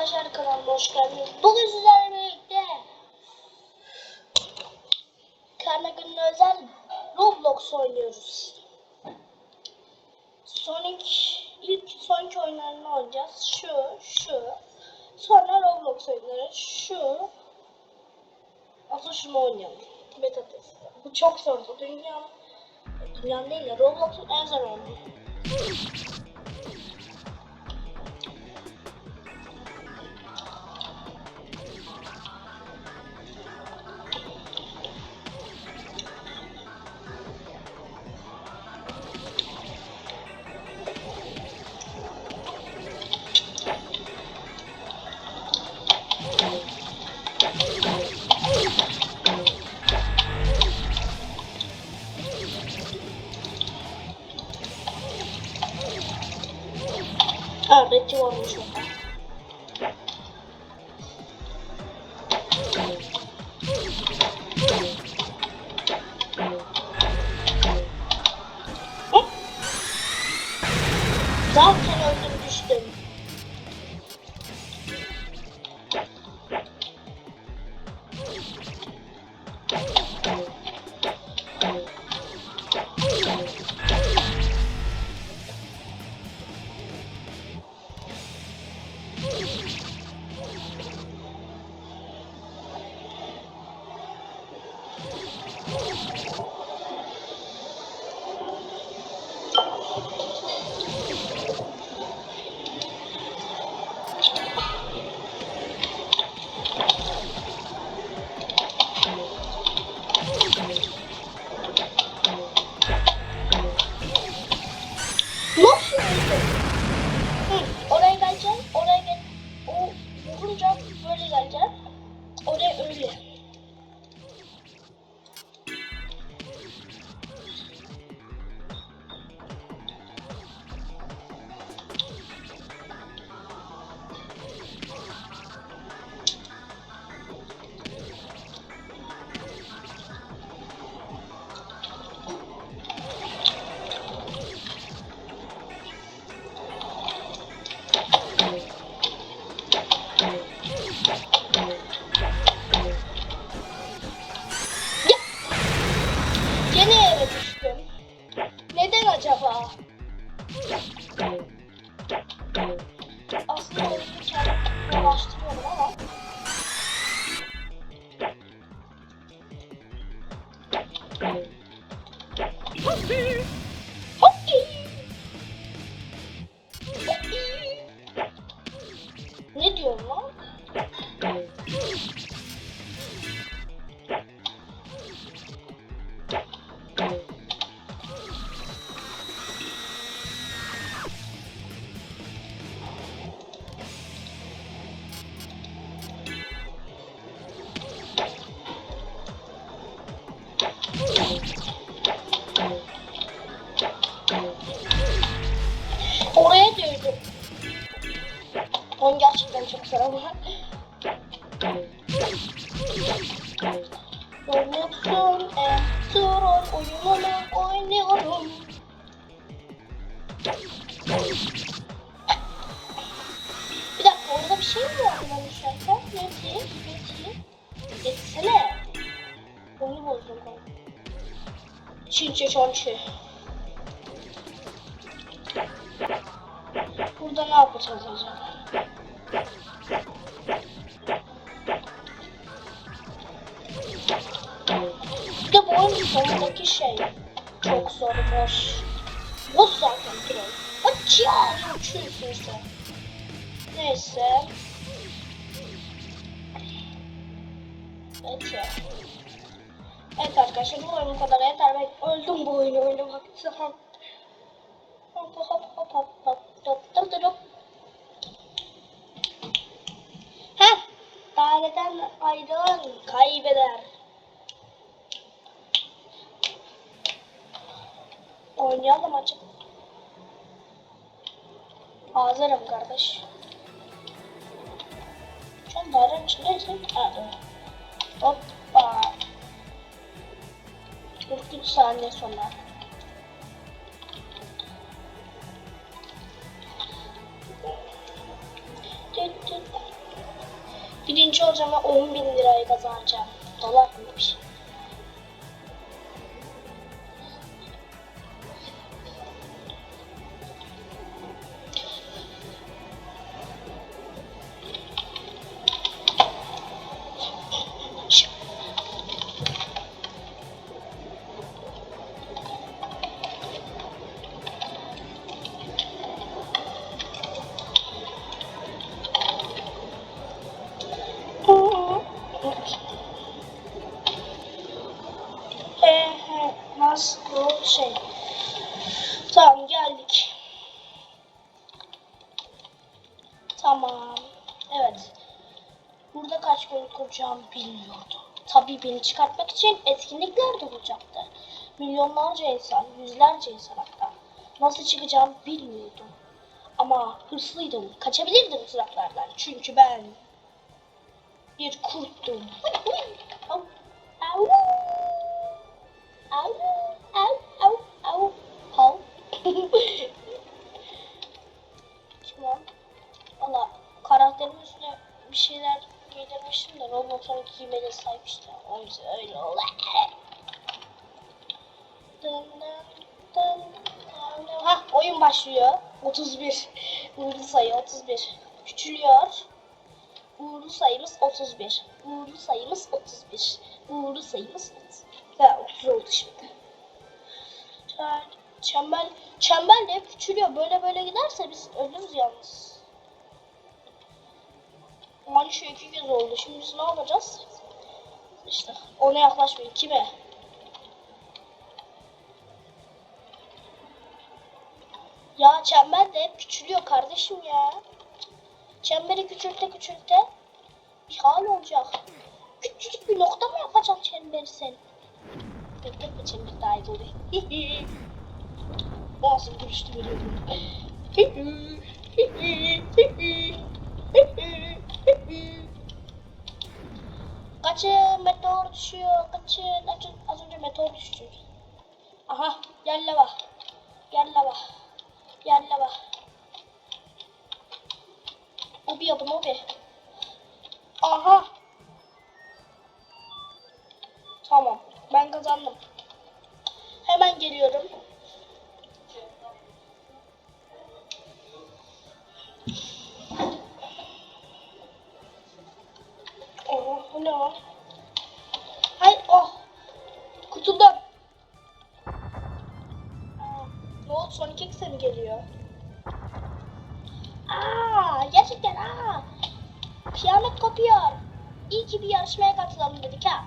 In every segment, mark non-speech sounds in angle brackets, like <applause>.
arkadaşlar kanalıma hoş geldiniz. Bugün sizlerle birlikte Karna gününe özel Roblox oynuyoruz. Sonic ilk Sonic oyunlarını oynayacağız. Şu, şu. Sonra Roblox oyunları. Şu. Asıl şunu oynayalım. Beta test. Bu çok zor. Bu dünyanın dünyanın değil de Roblox'un en zor oyunu. 啊倍激我没说はあ。Onu gerçekten çok seviyorum. Roblox'un en zor oyununu oynuyorum. Bir dakika orada bir şey mi var ben düşerken? Neti, neti. Geçsene. Oyunu bozdum ben. Çinçe çonçe. Burada ne yapacağız acaba? Bir de bu oyunun sonundaki şey çok zormuş. Boss zaten direkt. Aç ya sen. Neyse. Ya. Evet arkadaşlar bu oyun bu kadar yeter. Ben öldüm bu oyunu oynamaktan. Hop hop hop hop hop hop hop hop hop hop. Heh. Daireden ayrılan kaybeder. Oynayalım açık. Hazırım kardeş. Sen dairenin içindesin. Ha evet. Hoppa. 43 saniye sonra. Birinci olacağım ve 10 bin lirayı kazanacağım. Dolar mı Tamam. Evet. Burada kaç gün kuracağımı bilmiyordum. Tabii beni çıkartmak için etkinlikler de olacaktı. Milyonlarca insan, yüzlerce insan hatta. Nasıl çıkacağımı bilmiyordum. Ama hırslıydım. Kaçabilirdim tuzaklardan. Çünkü ben bir kurttum. Au, au, au, au, au, au, Valla karakterimin üstüne bir şeyler giydirmiştim de Roblox'un giymeli sahip işte. O yüzden öyle dın. Hah oyun başlıyor. 31. Uğurlu sayı 31. Küçülüyor. Uğurlu sayımız 31. Uğurlu sayımız 31. Uğurlu sayımız 31. Ha 30 oldu şimdi. Çember, çember de küçülüyor. Böyle böyle giderse biz ölürüz yalnız. Şey iki kez oldu. Şimdi biz ne yapacağız? İşte ona yaklaşmayın. Kime? Ya çember de hep küçülüyor kardeşim ya. Çemberi küçülte küçülte bir hal olacak. Küçücük bir nokta mı yapacaksın çemberi sen? Bekletme çember daha iyi oluyor. Nasıl görüştü veriyorum. Kaçın meteor düşüyor. Kaçın. Kaçın. Az önce meteor düştü. Aha. Gel lava. Gel lava. Gel lava. Obi yapın obi. Aha. Tamam. Ben kazandım. Hemen geliyorum. Bu ne var? Hayır, oh. Kurtuldum. Aa, ne oldu? Sonic X'e mi geliyor? Aa, gerçekten aa. Kıyamet kopuyor. İyi ki bir yarışmaya katılalım dedik ha.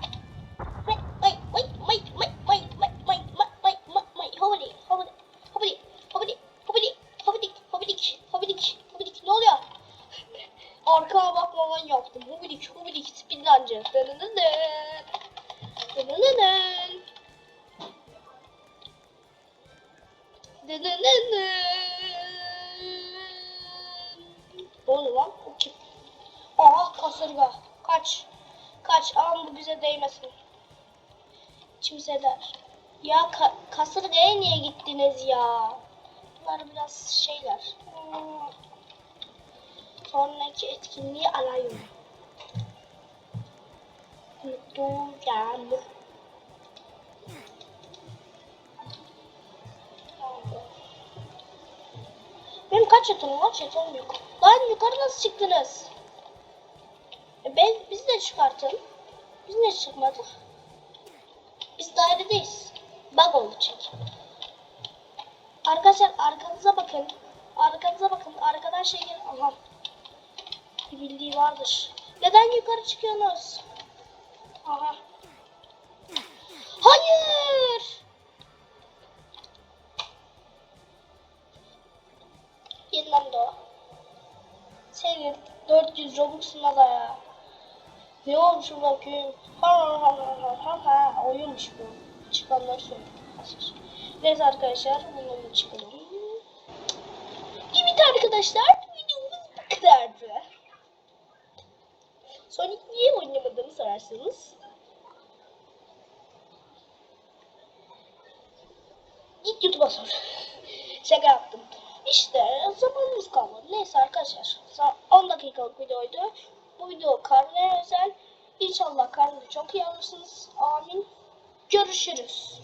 Arkama bakmadan yaptım. Hobidik, hobidik, spinlancı. Dınınının. Dınınının. Oldu lan? O kim? Aha kasırga. Kaç. Kaç. Aman bu bize değmesin. Kimseler. Ya ka kasırgaya niye gittiniz ya? Bunlar biraz şeyler. Hmm. Sonraki etkinliği alayım. Unutacağım. Benim kaç yatağım var? Yatağım yok. Lan yukarı nasıl çıktınız? E ben, biz de çıkartın. Biz ne çıkmadık? Biz dairedeyiz. Bug çünkü. Arkadaşlar arkanıza bakın. Arkanıza bakın. Arkadan şey gel. Aha. Bir bildiği vardır. Neden yukarı çıkıyorsunuz? Aha. Hayır. Lan da. Senin 400 Robux'una da ya. Ne olmuş bakayım. Ha ha ha ha ha. Oyunmuş bu. Çıkanları söyleyeyim. Neyse arkadaşlar bununla çıkalım. Evet arkadaşlar videomuz bu kadardı. Sonic niye oynamadığımı sorarsanız. İlk YouTube'a sor. <laughs> Şaka yaptım. İşte zamanımız kalmadı. Neyse arkadaşlar. 10 dakikalık videoydu. Bu video karneye özel. İnşallah karnını çok iyi alırsınız. Amin. Görüşürüz.